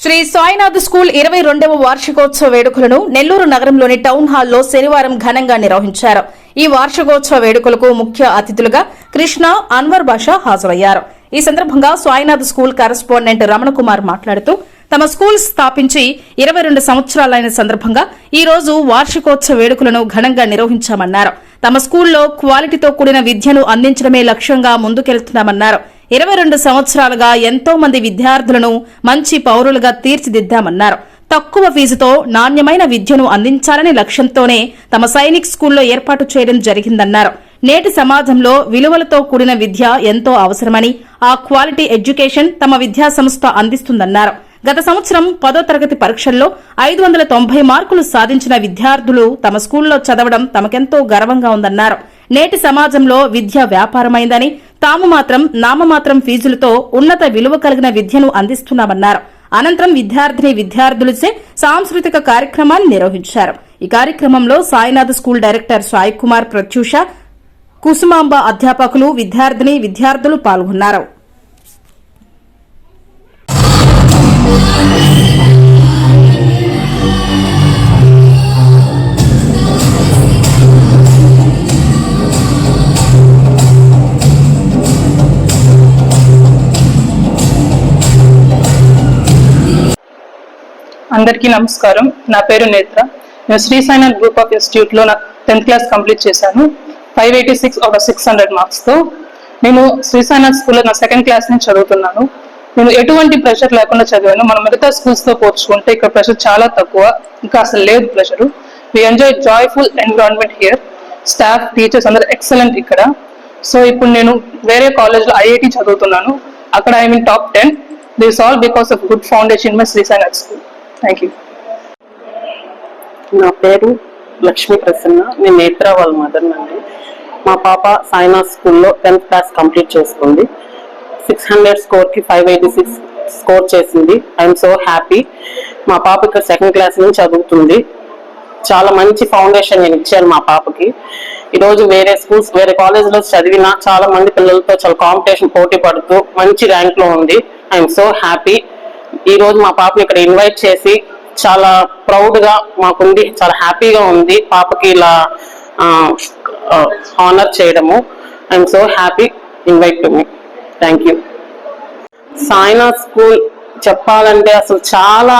Shri Sainath school ఇరవై రెండవ వార్షికోత్సవ వేడుకలను నెల్లూరు నగరంలోని టౌన్ హాల్లో శనివారం ఘనంగా నిర్వహించారు. ఈ వార్షికోత్సవ వేడుకలకు ముఖ్య అతిథులుగా కృష్ణ అన్వర్ బాషా హాజరయ్యారు. ఈ సందర్భంగా సాయినాథ్ స్కూల్ కరెస్పాండెంట్ రమణకుమార్ మాట్లాడుతూ తమ స్కూల్ స్థాపించి ఇరవై రెండు సంవత్సరాలైన సందర్భంగా ఈ రోజు వార్షికోత్సవ వేడుకలను ఘనంగా నిర్వహించామన్నారు. తమ స్కూల్లో క్వాలిటీతో కూడిన విద్యను అందించడమే లక్ష్యంగా ముందుకెళ్తున్నామన్నారు. ఇరవై రెండు సంవత్సరాలుగా ఎంతో మంది విద్యార్థులను మంచి పౌరులుగా తీర్చిదిద్దామన్నారు. తక్కువ ఫీజుతో నాణ్యమైన విద్యను అందించాలనే లక్ష్యంతోనే తమ సైనిక్ స్కూల్లో ఏర్పాటు చేయడం జరిగిందన్నారు. నేటి సమాజంలో విలువలతో కూడిన విద్య ఎంతో అవసరమని ఆ క్వాలిటీ ఎడ్యుకేషన్ తమ విద్యా సంస్థ అందిస్తుందన్నారు. గత సంవత్సరం పదో తరగతి పరీక్షల్లో ఐదు వందల తొంభై మార్కులు సాధించిన విద్యార్థులు తమ స్కూల్లో చదవడం తమకెంతో గర్వంగా ఉందన్నారు. నేటి సమాజంలో విద్య వ్యాపారమైందని తాము మాత్రం నామమాత్రం ఫీజులతో ఉన్నత విలువ కలిగిన విద్యను అందిస్తున్నామన్నారు. అనంతరం విద్యార్థిని విద్యార్థులచే సాంస్కృతిక కార్యక్రమాన్ని నిర్వహించారు. ఈ కార్యక్రమంలో సాయినాథ్ స్కూల్ డైరెక్టర్ సాయి కుమార్ ప్రత్యూష కుసుమాంబ అధ్యాపకులు విద్యార్థిని విద్యార్థులు పాల్గొన్నారు. అందరికీ నమస్కారం. నా పేరు నేత్ర. నేను శ్రీ సాయినాథ్ గ్రూప్ ఆఫ్ ఇన్స్టిట్యూట్లో నా టెన్త్ క్లాస్ కంప్లీట్ చేశాను. ఫైవ్ ఎయిటీ సిక్స్ ఒక సిక్స్ హండ్రెడ్ మార్క్స్తో. నేను శ్రీ సాయినాథ్ స్కూల్లో నా సెకండ్ క్లాస్ నుంచి చదువుతున్నాను. నేను ఎటువంటి ప్రెషర్ లేకుండా చదివాను. మన మిగతా స్కూల్స్తో పోల్చుకుంటే ఇక్కడ ప్రెషర్ చాలా తక్కువ. ఇంకా అసలు లేదు pressure. We enjoy joyful environment here staff teachers అందరు ఎక్సలెంట్ ఇక్కడ. సో ఇప్పుడు నేను వేరే కాలేజ్లో ఐఐటి చదువుతున్నాను. అక్కడ I mean top ten. This all because of good foundation my Sri Sainath school thank you నా పేరు లక్ష్మీ ప్రసన్న. నేను నేత్రా వాళ్ళ మదర్ అండి. మా పాప సాయినాథ్ స్కూల్లో టెన్త్ క్లాస్ కంప్లీట్ చేసుకుంది. సిక్స్ హండ్రెడ్ స్కోర్కి ఫైవ్ ఎయిటీ సిక్స్ స్కోర్ చేసింది. I'm so happy. మా పాప ఇక్కడ సెకండ్ క్లాస్ నుంచి చదువుతుంది. చాలా మంచి ఫౌండేషన్ నేను ఇచ్చాను మా పాపకి. ఈరోజు వేరే స్కూల్స్ వేరే కాలేజ్లో చదివిన చాలా మంది పిల్లలతో చాలా కాంపిటీషన్ పోటీ పడుతూ మంచి ర్యాంక్లో ఉంది. I'm so happy. ఈ రోజు మా పాపని ఇక్కడ ఇన్వైట్ చేసి చాలా ప్రౌడ్గా మాకుంది చాలా హ్యాపీగా ఉంది. పాపకి ఇలా ఆనర్ చేయడము. I'm so happy invite to me thank you Sainath school చెప్పాలంటే అసలు చాలా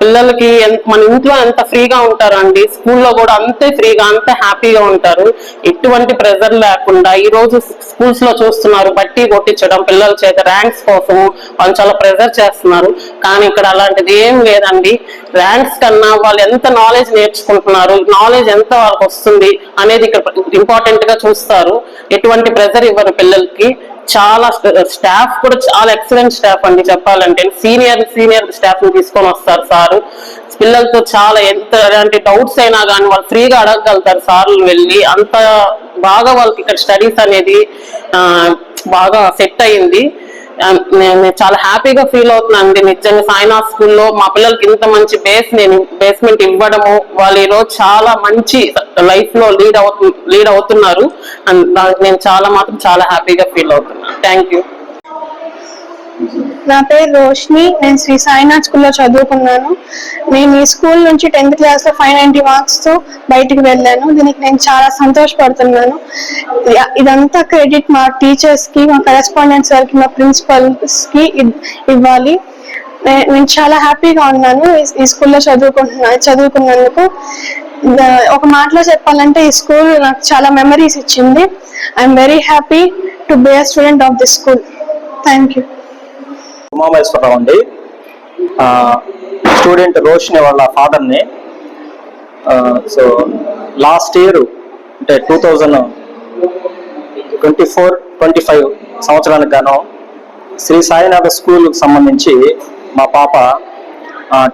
పిల్లలకి మన ఇంట్లో ఎంత ఫ్రీగా ఉంటారండి స్కూల్లో కూడా అంతే ఫ్రీగా అంతే హ్యాపీగా ఉంటారు. ఎటువంటి ప్రెజర్ లేకుండా ఈ రోజు స్కూల్స్లో చూస్తున్నారు బట్టి కొట్టించడం పిల్లల చేత ర్యాంక్స్ కోసం వాళ్ళు చాలా ప్రెజర్ చేస్తున్నారు. కానీ ఇక్కడ అలాంటిది ఏం లేదండి. ర్యాంక్స్ కన్నా వాళ్ళు ఎంత నాలెడ్జ్ నేర్చుకుంటున్నారు నాలెడ్జ్ ఎంత వాళ్ళకి వస్తుంది అనేది ఇక్కడ ఇంపార్టెంట్గా చూస్తారు. ఎటువంటి ప్రెజర్ ఇవ్వరు పిల్లలకి. చాలా స్టాఫ్ uh, కూడా చాలా ఎక్సలెంట్ స్టాఫ్ అండి చెప్పాలంటే. సీనియర్ సీనియర్ స్టాఫ్ని తీసుకొని వస్తారు సారు. పిల్లలతో చాలా ఎంత ఎలాంటి డౌట్స్ అయినా కానీ వాళ్ళు ఫ్రీగా అడగగలుగుతారు సార్లు వెళ్ళి. అంత బాగా వాళ్ళకి ఇక్కడ స్టడీస్ అనేది బాగా సెట్ అయింది. Um, నేను చాలా హ్యాపీగా ఫీల్ అవుతున్నాను అండి. నిజంగా ఆఫ్ స్కూల్లో మా పిల్లలకి ఇంత మంచి బేస్ నేను బేస్మెంట్ ఇవ్వడము వాళ్ళు ఈరోజు చాలా మంచి లైఫ్లో లీడ్ అవుతు లీడ్ అవుతున్నారు. అండ్ దానికి నేను చాలా మాత్రం చాలా హ్యాపీగా ఫీల్ అవుతున్నాను. Thank you. నా పేరు రోష్ని నేను శ్రీ సాయినాథ్ స్కూల్లో చదువుకున్నాను. నేను ఈ స్కూల్ నుంచి టెన్త్ క్లాస్లో ఫైవ్ నైన్టీ మార్క్స్తో బయటికి వెళ్ళాను. దీనికి నేను చాలా సంతోషపడుతున్నాను. ఇదంతా క్రెడిట్ మా టీచర్స్కి మా కరెస్పాండెంట్ సార్కి మా ప్రిన్సిపల్స్కి ఇవ్వాలి. నేను చాలా హ్యాపీగా ఉన్నాను ఈ- స్కూల్లో చదువుకుంటున్నా చదువుకున్నందుకు. ఒక మాటలో చెప్పాలంటే ఈ స్కూల్ నాకు చాలా మెమరీస్ ఇచ్చింది. I'm very happy to be a student of this school. Thank you Umamaheswararao అండి. స్టూడెంట్ రోషిని వాళ్ళ ఫాదర్ని. సో లాస్ట్ ఇయర్ అంటే two thousand twenty four twenty five సంవత్సరానికి గాను శ్రీ సాయినాథ స్కూల్కి సంబంధించి మా పాప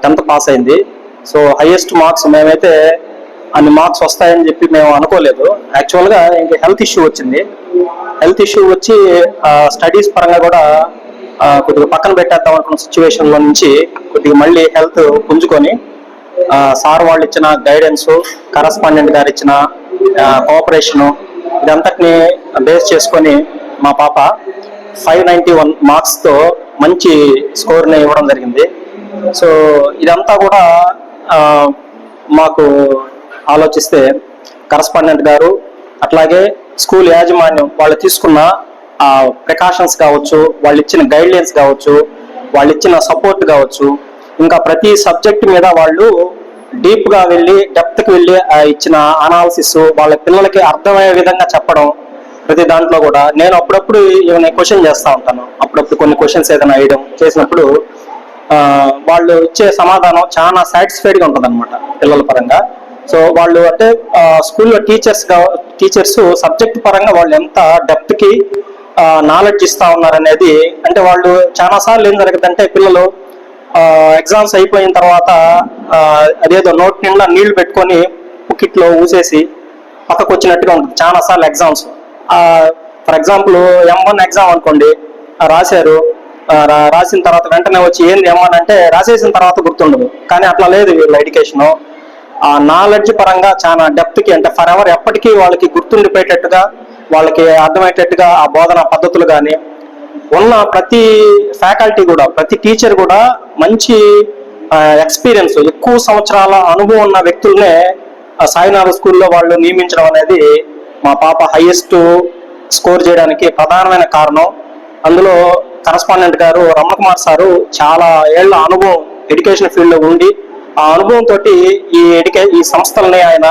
టెన్త్ పాస్ అయింది. సో హైయెస్ట్ మార్క్స్ మేమైతే అన్ని మార్క్స్ వస్తాయని చెప్పి మేము అనుకోలేదు. యాక్చువల్గా ఇంక హెల్త్ ఇష్యూ వచ్చింది. హెల్త్ ఇష్యూ వచ్చి స్టడీస్ పరంగా కూడా కొద్దిగా పక్కన పెట్టేద్దాం అనుకున్న సిచ్యువేషన్లో నుంచి కొద్దిగా మళ్ళీ హెల్త్ పుంజుకొని సార్ వాళ్ళు ఇచ్చిన గైడెన్స్ కరస్పాండెంట్ గారు ఇచ్చిన కోఆపరేషన్ ఇదంతటిని బేస్ చేసుకొని మా పాప ఫైవ్ నైంటీ వన్ మార్క్స్తో మంచి స్కోర్ని ఇవ్వడం జరిగింది. సో ఇదంతా కూడా మాకు ఆలోచిస్తే కరస్పాండెంట్ గారు అట్లాగే స్కూల్ యాజమాన్యం వాళ్ళు తీసుకున్న ప్రికాషన్స్ కావచ్చు వాళ్ళు ఇచ్చిన గైడ్లైన్స్ కావచ్చు వాళ్ళు ఇచ్చిన సపోర్ట్ కావచ్చు ఇంకా ప్రతి సబ్జెక్ట్ మీద వాళ్ళు డీప్గా వెళ్ళి డెప్త్కి వెళ్ళి ఇచ్చిన అనాలిసిస్ వాళ్ళ పిల్లలకి అర్థమయ్యే విధంగా చెప్పడం ప్రతి దాంట్లో కూడా. నేను అప్పుడప్పుడు ఏమైనా క్వశ్చన్ చేస్తూ ఉంటాను. అప్పుడప్పుడు కొన్ని క్వశ్చన్స్ ఏదైనా వేయడం చేసినప్పుడు వాళ్ళు ఇచ్చే సమాధానం చాలా సాటిస్ఫైడ్గా ఉంటుంది అనమాట పిల్లల పరంగా. సో వాళ్ళు అంటే స్కూల్లో టీచర్స్ టీచర్స్ సబ్జెక్ట్ పరంగా వాళ్ళు ఎంత డెప్త్కి నాలెడ్జ్ ఇస్తా ఉన్నారనేది అంటే వాళ్ళు చాలా సార్లు ఏం జరుగుతుందంటే పిల్లలు ఎగ్జామ్స్ అయిపోయిన తర్వాత అదేదో నోట్ నిండా నీళ్ళు పెట్టుకొని పుకిట్లో ఊసేసి పక్కకు వచ్చినట్టుగా ఉంటుంది. చాలా సార్లు exams for example M one exam అనుకోండి రాశారు రాసిన తర్వాత వెంటనే వచ్చి ఏంది ఎం వన్ అంటే రాసేసిన తర్వాత గుర్తుండదు. కానీ అట్లా లేదు వీళ్ళ ఎడ్యుకేషన్ ఆ నాలెడ్జ్ పరంగా చాలా డెప్త్కి అంటే ఫర్ ఎవర్ ఎప్పటికీ వాళ్ళకి గుర్తుండిపోయేటట్టుగా వాళ్ళకి అర్థమయ్యేటట్టుగా ఆ బోధన పద్ధతులు కానీ ఉన్న ప్రతి ఫ్యాకల్టీ కూడా ప్రతి టీచర్ కూడా మంచి ఎక్స్పీరియన్స్ ఎక్కువ సంవత్సరాల అనుభవం ఉన్న వ్యక్తులనే ఆ సాయినాథ స్కూల్లో వాళ్ళు నియమించడం అనేది మా పాప హైయెస్ట్ స్కోర్ చేయడానికి ప్రధానమైన కారణం. అందులో కరస్పాండెంట్ గారు రమణకుమార్ సారు చాలా ఏళ్ళ అనుభవం ఎడ్యుకేషన్ ఫీల్డ్లో ఉండి ఆ అనుభవంతో ఈ ఎడ్యుకే ఈ సంస్థల్ని ఆయన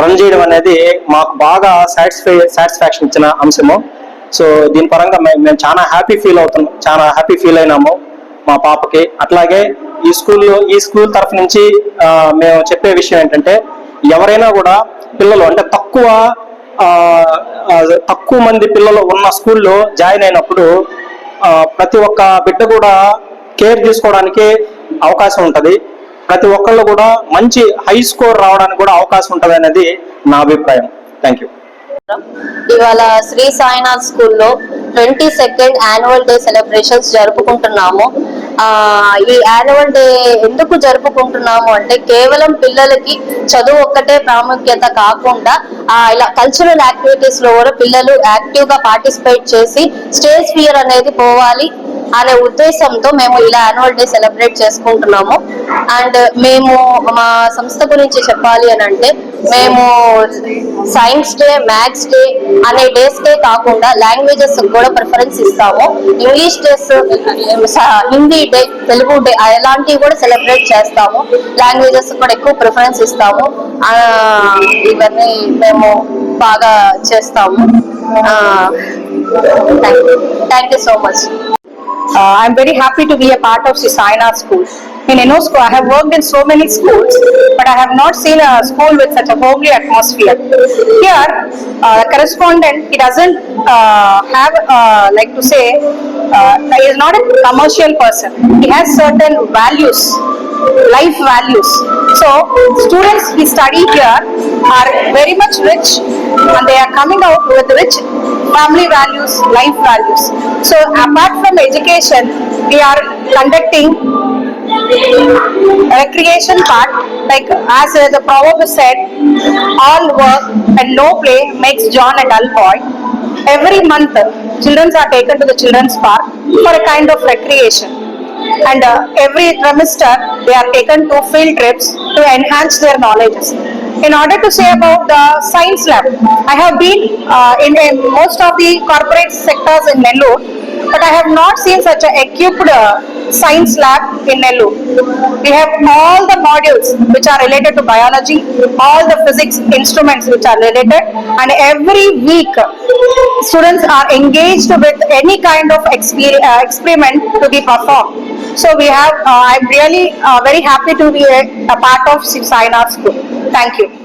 రన్ చేయడం అనేది మాకు బాగా సాటిస్ఫై సాటిస్ఫాక్షన్ ఇచ్చిన అంశము. సో దీని పరంగా మేము మేము చాలా హ్యాపీ ఫీల్ అవుతున్నాం చాలా హ్యాపీ ఫీల్ అయినాము మా పాపకి. అట్లాగే ఈ స్కూల్లో ఈ స్కూల్ తరఫు నుంచి మేము చెప్పే విషయం ఏంటంటే ఎవరైనా కూడా పిల్లలు అంటే తక్కువ తక్కువ మంది పిల్లలు ఉన్న స్కూల్లో జాయిన్ అయినప్పుడు ప్రతి ఒక్క బిడ్డ కూడా కేర్ తీసుకోవడానికి అవకాశం ఉంటుంది. ప్రతి ఒక్కళ్ళు కూడా మంచి హై స్కోర్ రావడానికి కూడా అవకాశం ఉంటది అనేది నా అభిప్రాయం. థ్యాంక్ యూ ఇవాళ శ్రీ సాయినాథ్ స్కూల్లో twenty second annual day celebrations జరుపుకుంటున్నాము. ఈ యాన్యువల్ డే ఎందుకు జరుపుకుంటున్నాము అంటే కేవలం పిల్లలకి చదువు ఒక్కటే ప్రాముఖ్యత కాకుండా ఇలా కల్చరల్ యాక్టివిటీస్లో కూడా పిల్లలు యాక్టివ్గా పార్టిసిపేట్ చేసి స్టేజ్ ఫియర్ అనేది పోవాలి. అనే ఉద్దేశంతో మేము ఇలా యాన్యువల్ డే సెలబ్రేట్ చేసుకుంటున్నాము. అండ్ మేము మా సంస్థ గురించి చెప్పాలి అని అంటే మేము సైన్స్ డే మ్యాథ్స్ డే అనే డేస్ కే కాకుండా లాంగ్వేజెస్ కూడా ప్రిఫరెన్స్ ఇస్తాము. English days Hindi day Telugu day అలాంటివి కూడా సెలబ్రేట్ చేస్తాము. లాంగ్వేజెస్ కూడా ఎక్కువ ప్రిఫరెన్స్ ఇస్తాము. ఇవన్నీ మేము బాగా చేస్తాము. Thank you so much Uh, I'm very happy to be a part of Sri Sainath School. In Enosco, I have worked in so many schools, but I have not seen a school with such a homely atmosphere. Here, uh, correspondent, he doesn't uh, have, uh, like to say, uh, he is not a commercial person. He has certain values, life values. So, students he study here are very much rich and they are coming out with rich family values, life values. So apart from education, we are conducting recreation part, like as uh, the proverb said, all work and no play makes John a dull boy. Every month, children are taken to the children's park for a kind of recreation. And uh, every trimester, they are taken to field trips to enhance their knowledges. In order to say about the science lab, I have been uh, in, in most of the corporate sectors in Nellore, but I have not seen such a equipped uh, science lab in Nellore. We have all the modules which are related to biology, all the physics instruments which are related, and every week students are engaged with any kind of exper- uh, experiment to be performed. So we have, uh, I'm really uh, very happy to be a, a part of Sainath School. Thank you.